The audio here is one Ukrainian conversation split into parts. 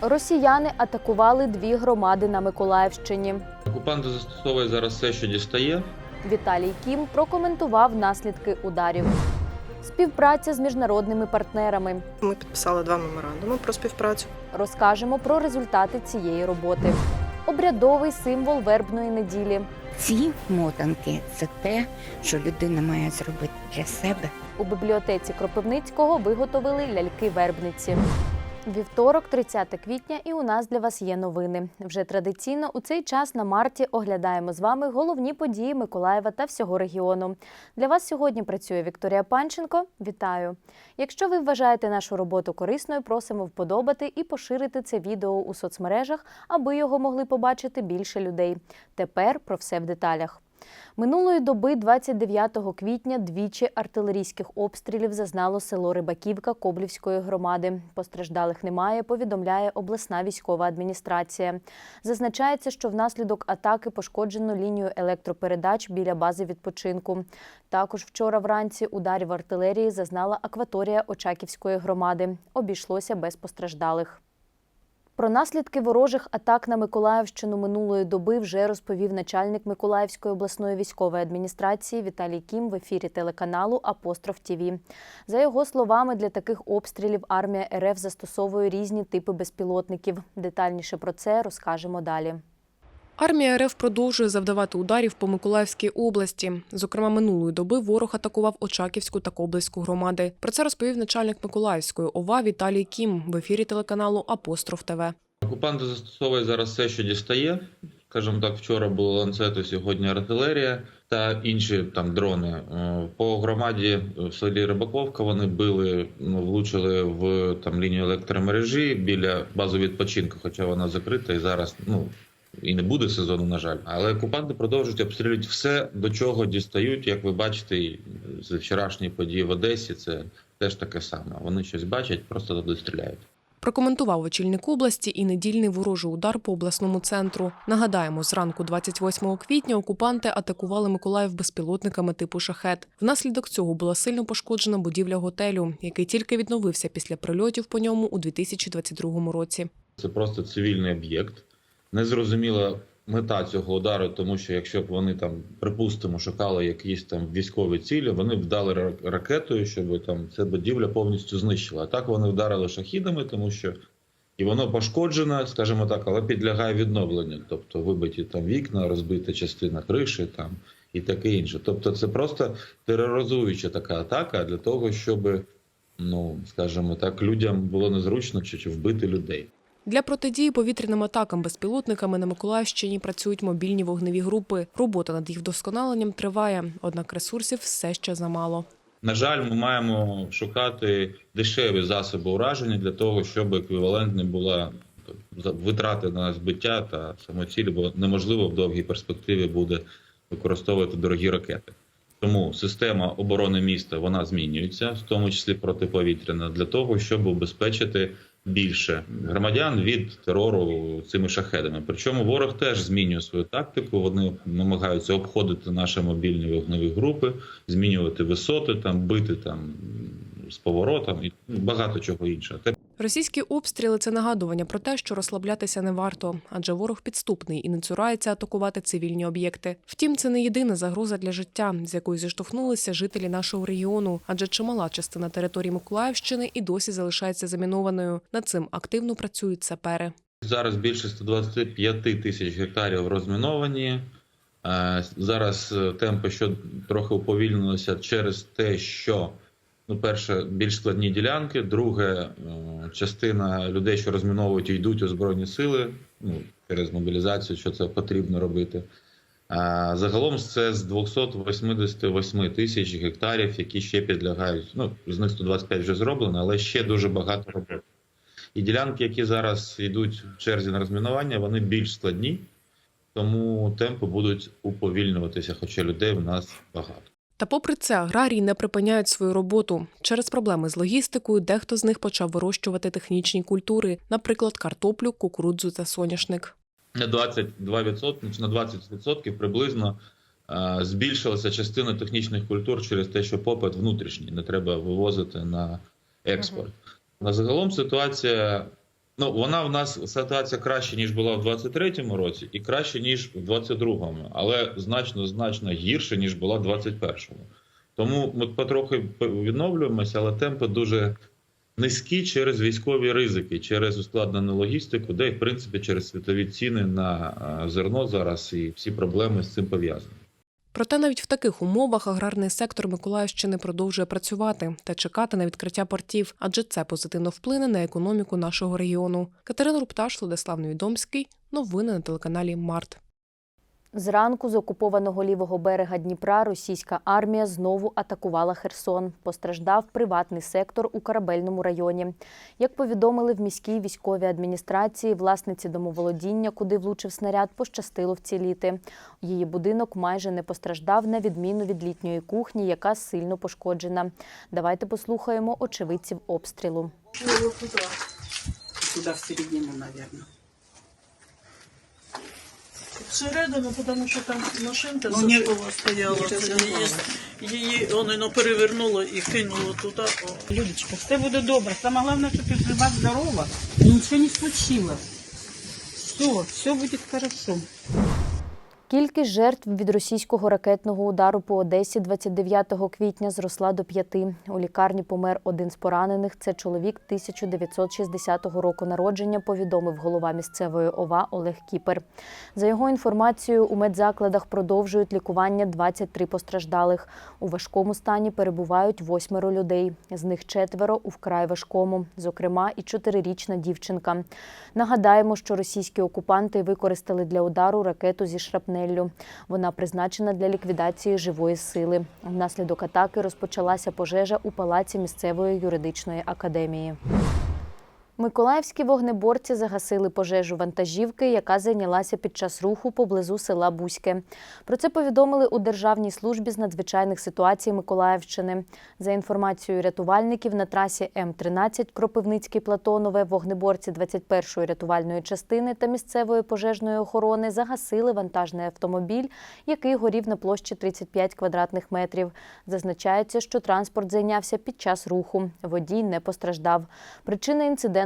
Росіяни атакували дві громади на Миколаївщині. Окупанти застосовує зараз все, що дістає. Віталій Кім прокоментував наслідки ударів. Співпраця з міжнародними партнерами. Ми підписали два меморандуми про співпрацю. Розкажемо про результати цієї роботи. Обрядовий символ вербної неділі. Ці мотанки це те, що людина має зробити для себе. У бібліотеці Кропивницького виготовили ляльки-вербниці. Вівторок, 30 квітня, і у нас для вас є новини. Вже традиційно у цей час на марті оглядаємо з вами головні події Миколаєва та всього регіону. Для вас сьогодні працює Вікторія Панченко. Вітаю! Якщо ви вважаєте нашу роботу корисною, просимо вподобати і поширити це відео у соцмережах, аби його могли побачити більше людей. Тепер про все в деталях. Минулої доби, 29 квітня, двічі артилерійських обстрілів зазнало село Рибаківка Коблівської громади. Постраждалих немає, повідомляє обласна військова адміністрація. Зазначається, що внаслідок атаки пошкоджено лінію електропередач біля бази відпочинку. Також вчора вранці ударів артилерії зазнала акваторія Очаківської громади. Обійшлося без постраждалих. Про наслідки ворожих атак на Миколаївщину минулої доби вже розповів начальник Миколаївської обласної військової адміністрації Віталій Кім в ефірі телеканалу Апостроф ТІВІ. За його словами, для таких обстрілів армія РФ застосовує різні типи безпілотників. Детальніше про це розкажемо далі. Армія РФ продовжує завдавати ударів по Миколаївській області. Зокрема, минулої доби ворог атакував Очаківську та Коблеську громади. Про це розповів начальник Миколаївської ОВА Віталій Кім в ефірі телеканалу Апостроф ТВ. Окупанти застосовує зараз все, що дістає. Скажімо так, вчора було ланцети, сьогодні артилерія та інші там дрони. Е, По громаді в селі Рибаковка вони били, ну, влучили в там лінію електромережі біля бази відпочинку, хоча вона закрита і зараз ну і не буде сезону, на жаль. Але окупанти продовжують обстрілювати все, до чого дістають. Як ви бачите, з вчорашньої події в Одесі це теж таке саме. Вони щось бачать, просто туди стріляють. Прокоментував очільник області і недільний ворожий удар по обласному центру. Нагадаємо, зранку 28 квітня окупанти атакували Миколаїв безпілотниками типу шахет. Внаслідок цього була сильно пошкоджена будівля готелю, який тільки відновився після прильотів по ньому у 2022 році. Це просто цивільний об'єкт. Незрозуміла мета цього удару, тому що якщо б вони там, припустимо, шукали якісь там військові цілі, вони б вдали ракетою, щоб там ця будівля повністю знищила. А так вони вдарили шахідами, тому що і воно пошкоджене, скажімо так, але підлягає відновленню. Тобто вибиті там вікна, розбита частина криші там і таке інше. Тобто, це просто тероризуюча така атака для того, щоб, ну скажімо так, людям було незручно чи вбити людей. Для протидії повітряним атакам безпілотниками на Миколаївщині працюють мобільні вогневі групи. Робота над їх вдосконаленням триває, однак ресурсів все ще замало. На жаль, ми маємо шукати дешеві засоби ураження для того, щоб еквівалентне була витрати на збиття та самоцілі, бо неможливо в довгій перспективі буде використовувати дорогі ракети. Тому система оборони міста вона змінюється, в тому числі протиповітряна, для того, щоб убезпечити більше громадян від терору цими шахедами. Причому ворог теж змінює свою тактику. Вони намагаються обходити наші мобільні вогневі групи, змінювати висоти, там бити там з поворотом і багато чого іншого. Російські обстріли це нагадування про те, що розслаблятися не варто, адже ворог підступний і не цурається атакувати цивільні об'єкти. Втім, це не єдина загроза для життя, з якою зіштовхнулися жителі нашого регіону, адже чимала частина території Миколаївщини і досі залишається замінованою. Над цим активно працюють сапери. Зараз більше 125 тисяч гектарів розміновані. Е, Зараз е, темпи що трохи уповільнилися через те, що ну, перше, більш складні ділянки. Друге, е, частина людей, що розміновують, йдуть у збройні сили ну, через мобілізацію, що це потрібно робити. А загалом це з 288 тисяч гектарів, які ще підлягають. Ну з них 125 вже зроблено, але ще дуже багато роботи. І ділянки, які зараз йдуть в черзі на розмінування, вони більш складні, тому темпи будуть уповільнюватися, хоча людей в нас багато. Та попри це, аграрії не припиняють свою роботу. Через проблеми з логістикою дехто з них почав вирощувати технічні культури, наприклад, картоплю, кукурудзу та соняшник. на 22%, чи на 20% приблизно е, збільшилася частина технічних культур через те, що попит внутрішній, не треба вивозити на експорт. На загалом ситуація Ну, вона в нас ситуація краще, ніж була в 23-му році, і краще, ніж в 22-му, але значно, значно гірше, ніж була в 21-му. Тому ми потрохи відновлюємося, але темпи дуже низькі через військові ризики, через ускладнену логістику, де, в принципі, через світові ціни на е, зерно зараз і всі проблеми з цим пов'язані. Проте навіть в таких умовах аграрний сектор Миколаївщини продовжує працювати та чекати на відкриття портів, адже це позитивно вплине на економіку нашого регіону. Катерина Рупташ, Владислав Невідомський. Новини на телеканалі Март. Зранку з окупованого лівого берега Дніпра російська армія знову атакувала Херсон. Постраждав приватний сектор у корабельному районі. Як повідомили в міській військовій адміністрації, власниці домоволодіння, куди влучив снаряд, пощастило вціліти. Її будинок майже не постраждав на відміну від літньої кухні, яка сильно пошкоджена. Давайте послухаємо очевидців обстрілу. Ну, вот туда. Всередину, тому що там машинка Ну, заштова стояла. її, її воно перевернуло і кинуло туди. Людочка, все буде добре. Саме головне, что ти жива, здорова. нічого не случилось. Все, все будет хорошо. Кількість жертв від російського ракетного удару по Одесі 29 квітня зросла до п'яти. У лікарні помер один з поранених. Це чоловік 1960 року народження, повідомив голова місцевої ОВА Олег Кіпер. За його інформацією, у медзакладах продовжують лікування 23 постраждалих. У важкому стані перебувають восьмеро людей. З них четверо у вкрай важкому, зокрема, і чотирирічна дівчинка. Нагадаємо, що російські окупанти використали для удару ракету зі шрапнеллю. Вона призначена для ліквідації живої сили. Внаслідок атаки розпочалася пожежа у палаці місцевої юридичної академії. Миколаївські вогнеборці загасили пожежу вантажівки, яка зайнялася під час руху поблизу села Бузьке. Про це повідомили у Державній службі з надзвичайних ситуацій Миколаївщини. За інформацією рятувальників, на трасі М-13 Кропивницький плато нове вогнеборці 21-ї рятувальної частини та місцевої пожежної охорони загасили вантажний автомобіль, який горів на площі 35 квадратних метрів. Зазначається, що транспорт зайнявся під час руху. Водій не постраждав. Причина інциденту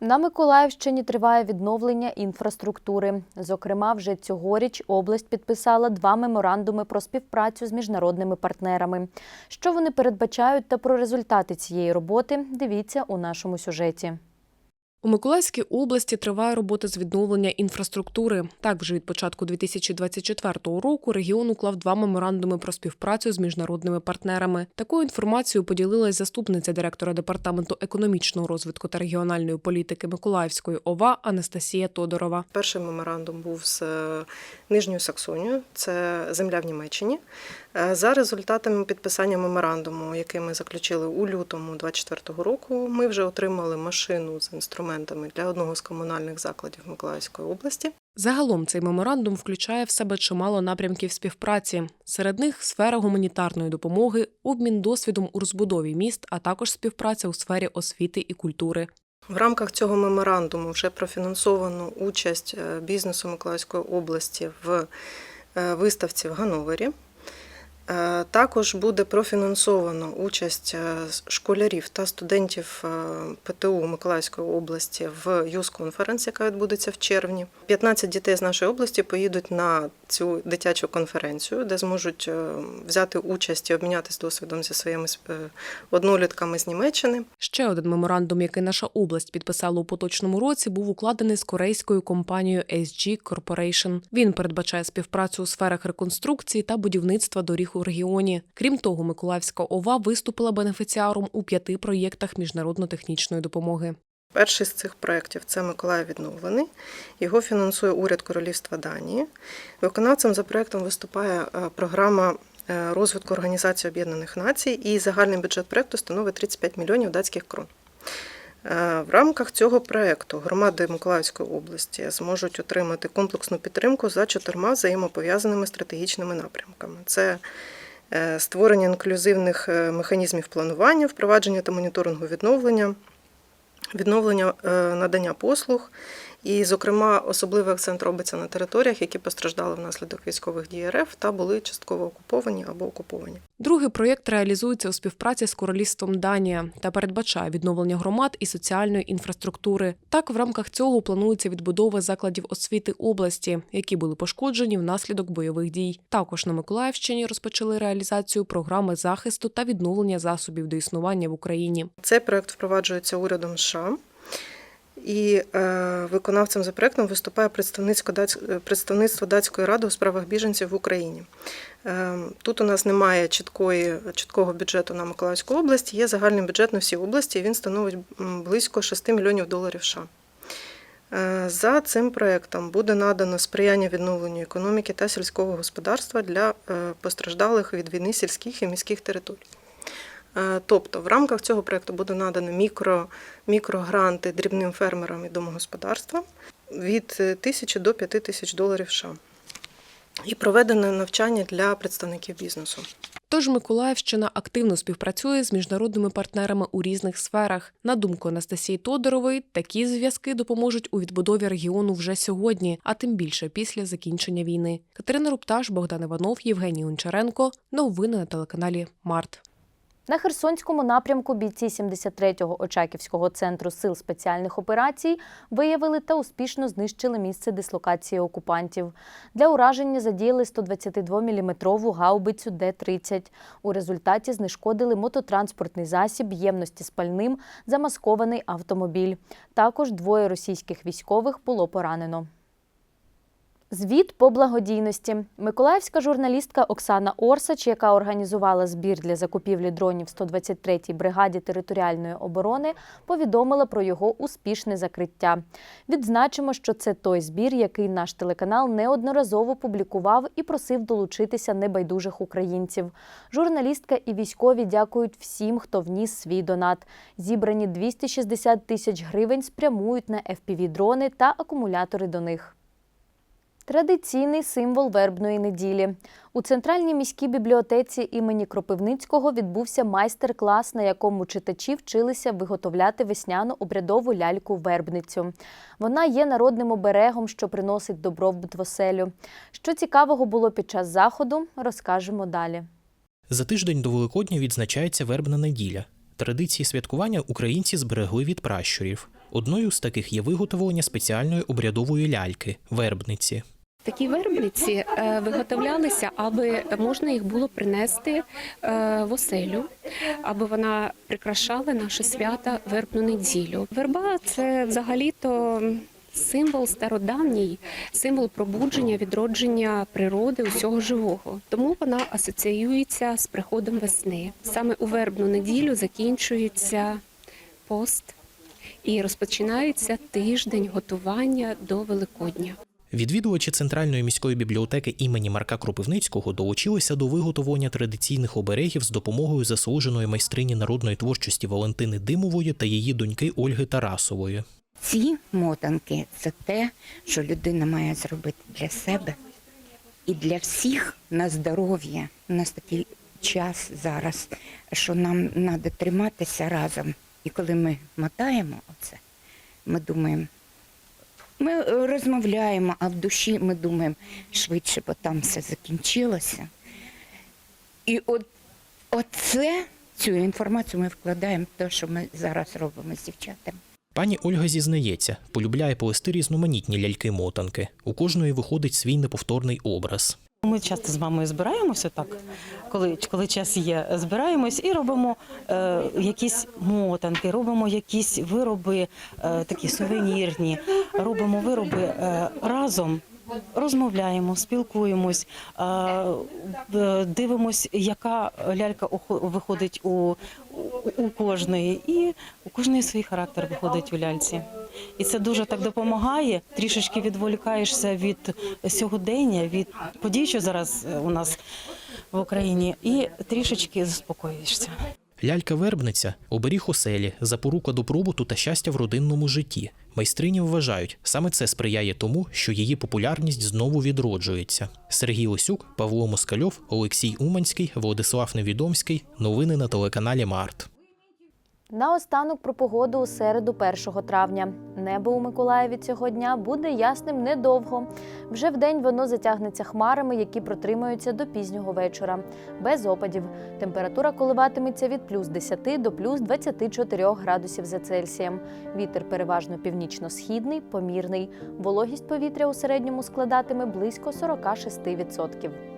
На Миколаївщині триває відновлення інфраструктури. Зокрема, вже цьогоріч область підписала два меморандуми про співпрацю з міжнародними партнерами. Що вони передбачають та про результати цієї роботи, дивіться у нашому сюжеті. У Миколаївській області триває робота з відновлення інфраструктури. Так, вже від початку 2024 року регіон уклав два меморандуми про співпрацю з міжнародними партнерами. Такою інформацією поділилась заступниця директора департаменту економічного розвитку та регіональної політики Миколаївської ОВА Анастасія Тодорова. Перший меморандум був з е, Нижньою Саксонією, це земля в Німеччині. Е, За результатами підписання меморандуму, який ми заключили у лютому 2024 року, ми вже отримали машину з інструментами для одного з комунальних закладів Миколаївської області. Загалом цей меморандум включає в себе чимало напрямків співпраці. Серед них сфера гуманітарної допомоги, обмін досвідом у розбудові міст, а також співпраця у сфері освіти і культури. В рамках цього меморандуму вже профінансовано участь е, бізнесу Миколаївської області в е, виставці в Гановері. Е, Також буде профінансовано участь е, школярів та студентів е, ПТУ Миколаївської області в Юз-конференс, яка відбудеться в червні. 15 дітей з нашої області поїдуть на цю дитячу конференцію, де зможуть взяти участь і обмінятися досвідом зі своїми однолітками з Німеччини. Ще один меморандум, який наша область підписала у поточному році, був укладений з корейською компанією SG Corporation. Він передбачає співпрацю у сферах реконструкції та будівництва доріг у регіоні. Крім того, Миколаївська ОВА виступила бенефіціаром у п'яти проєктах міжнародно-технічної допомоги. Перший з цих проєктів це Миколаїв відновлений. Його фінансує уряд Королівства Данії. Виконавцем за проєктом виступає е, програма е, розвитку Організації Об'єднаних Націй, і загальний бюджет проєкту становить 35 мільйонів датських крон. Е, В рамках цього проєкту громади Миколаївської області зможуть отримати комплексну підтримку за чотирма взаємопов'язаними стратегічними напрямками: це е, створення інклюзивних е, механізмів планування, впровадження та моніторингу відновлення, відновлення надання послуг. І, зокрема, особливий акцент робиться на територіях, які постраждали внаслідок військових дій РФ та були частково окуповані або окуповані. Другий проєкт реалізується у співпраці з королівством Данія та передбачає відновлення громад і соціальної інфраструктури. Так, в рамках цього планується відбудова закладів освіти області, які були пошкоджені внаслідок бойових дій. Також на Миколаївщині розпочали реалізацію програми захисту та відновлення засобів до існування в Україні. Цей проект впроваджується урядом США. І е, виконавцем за проектом виступає представництво, даць- представництво датської ради у справах біженців в Україні. Е, тут у нас немає чіткої, чіткого бюджету на Миколаївську область, є загальний бюджет на всі області, і він становить близько 6 мільйонів доларів США. Е, За цим проектом буде надано сприяння відновленню економіки та сільського господарства для е, постраждалих від війни сільських і міських територій. Е, Тобто в рамках цього проекту буде надано мікро, мікрогранти дрібним фермерам і домогосподарствам від е, тисячі до п'яти тисяч доларів США. І проведено навчання для представників бізнесу. Тож Миколаївщина активно співпрацює з міжнародними партнерами у різних сферах. На думку Анастасії Тодорової, такі зв'язки допоможуть у відбудові регіону вже сьогодні, а тим більше після закінчення війни. Катерина Рупташ, Богдан Іванов, Євгеній Гончаренко. Новини на телеканалі Март. На Херсонському напрямку бійці 73-го Очаківського центру сил спеціальних операцій виявили та успішно знищили місце дислокації окупантів. Для ураження задіяли 122-мм гаубицю Д-30. У результаті знешкодили мототранспортний засіб ємності з пальним, замаскований автомобіль. Також двоє російських військових було поранено. Звіт по благодійності. Миколаївська журналістка Оксана Орсач, яка організувала збір для закупівлі дронів 123-й бригаді територіальної оборони, повідомила про його успішне закриття. Відзначимо, що це той збір, який наш телеканал неодноразово публікував і просив долучитися небайдужих українців. Журналістка і військові дякують всім, хто вніс свій донат. Зібрані 260 тисяч гривень спрямують на FPV-дрони та акумулятори до них. Традиційний символ вербної неділі. У центральній міській бібліотеці імені Кропивницького відбувся майстер-клас, на якому читачі вчилися виготовляти весняну обрядову ляльку вербницю. Вона є народним оберегом, що приносить добробут в оселю. Що цікавого було під час заходу, розкажемо далі. За тиждень до Великодня відзначається вербна неділя. Традиції святкування українці зберегли від пращурів. Одною з таких є виготовлення спеціальної обрядової ляльки вербниці. Такі вербниці е, виготовлялися, аби можна їх було принести е, в оселю, аби вона прикрашала наше свята вербну неділю. Верба це взагалі-то символ стародавній, символ пробудження, відродження природи усього живого. Тому вона асоціюється з приходом весни. Саме у вербну неділю закінчується пост і розпочинається тиждень готування до Великодня. Відвідувачі центральної міської бібліотеки імені Марка Кропивницького долучилися до виготовлення традиційних оберегів з допомогою заслуженої майстрині народної творчості Валентини Димової та її доньки Ольги Тарасової. Ці мотанки це те, що людина має зробити для себе і для всіх на здоров'я. У нас такий час зараз, що нам треба триматися разом. І коли ми мотаємо оце, ми думаємо, ми е, розмовляємо, а в душі ми думаємо швидше, бо там все закінчилося. І от оце, цю інформацію ми вкладаємо в те, що ми зараз робимо з дівчатами. Пані Ольга зізнається, полюбляє плести різноманітні ляльки-мотанки. У кожної виходить свій неповторний образ. Ми часто з мамою збираємося так, коли, коли час є, збираємось і робимо е, якісь мотанки, робимо якісь вироби е, такі сувенірні, робимо вироби е, разом. Розмовляємо, спілкуємось, дивимось, яка лялька виходить у, у, у кожної, і у кожної свій характер виходить у ляльці. І це дуже так допомагає. Трішечки відволікаєшся від сьогодення, від подій, що зараз е, у нас в Україні, і трішечки заспокоюєшся. Лялька-вербниця оберіг оселі, запорука добробуту та щастя в родинному житті. Майстрині вважають, саме це сприяє тому, що її популярність знову відроджується. Сергій Осюк, Павло Москальов, Олексій Уманський, Владислав Невідомський. Новини на телеканалі Март. Наостанок про погоду у середу 1 травня. Небо у Миколаєві цього дня буде ясним недовго. Вже вдень воно затягнеться хмарами, які протримаються до пізнього вечора. Без опадів. Температура коливатиметься від плюс 10 до плюс 24 градусів за Цельсієм. Вітер переважно північно-східний, помірний. Вологість повітря у середньому складатиме близько 46%.